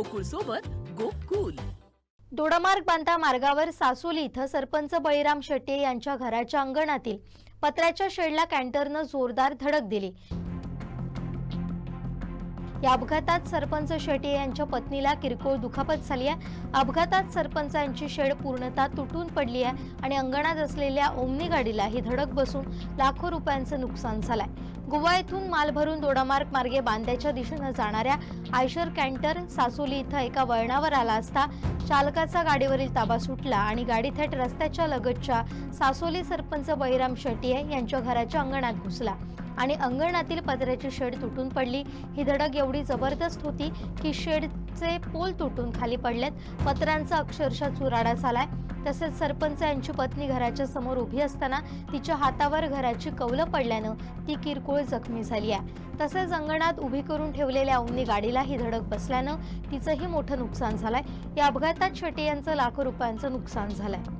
गोकुळ सोबत गोकुल. दोडामार्ग बांधा मार्गावर सासोली इथं सरपंच बळीराम शेट्टे यांच्या घराच्या अंगणातील पत्र्याच्या शेडला कॅन्टरनं जोरदार धडक दिली. या अपघातात सरपंच शेटे यांच्या पत्नीला किरकोळ दुखापत झाली आहे. अपघातात सरपंचांची शेड पूर्णतः तुटून पडली आहे आणि अंगणात असलेल्या ओमनी गाडीला ही धडक बसून लाखो रुपयांचं नुकसान झालंय. गोवा येथून माल भरून दोडामार्ग मार्गे बांद्याच्या दिशेनं जाणाऱ्या आयशर कॅन्टर सासोली इथं एका वळणावर आला असता चालकाचा गाडीवरील ताबा सुटला आणि गाडी थेट रस्त्याच्या लगतच्या सासोली सरपंच बहिराम शेट्ये यांच्या घराच्या अंगणात घुसला. आणि अंगणातील पत्र्याची शेड तुटून पडली. ही धडक एवढी जबरदस्त होती की शेडचे पोल तुटून खाली पडलेत. पत्रांचा अक्षरशः चुराडा झालाय. तसेच सरपंच यांची पत्नी घराच्या समोर उभी असताना तिच्या हातावर घराची कौलं पडल्यानं ती किरकोळ जखमी झाली आहे. तसेच अंगणात उभी करून ठेवलेल्या औंनी गाडीला ही धडक बसल्यानं तिचंही मोठं नुकसान झालंय. या अपघातात शेटे यांचं लाखो रुपयांचं नुकसान झालंय.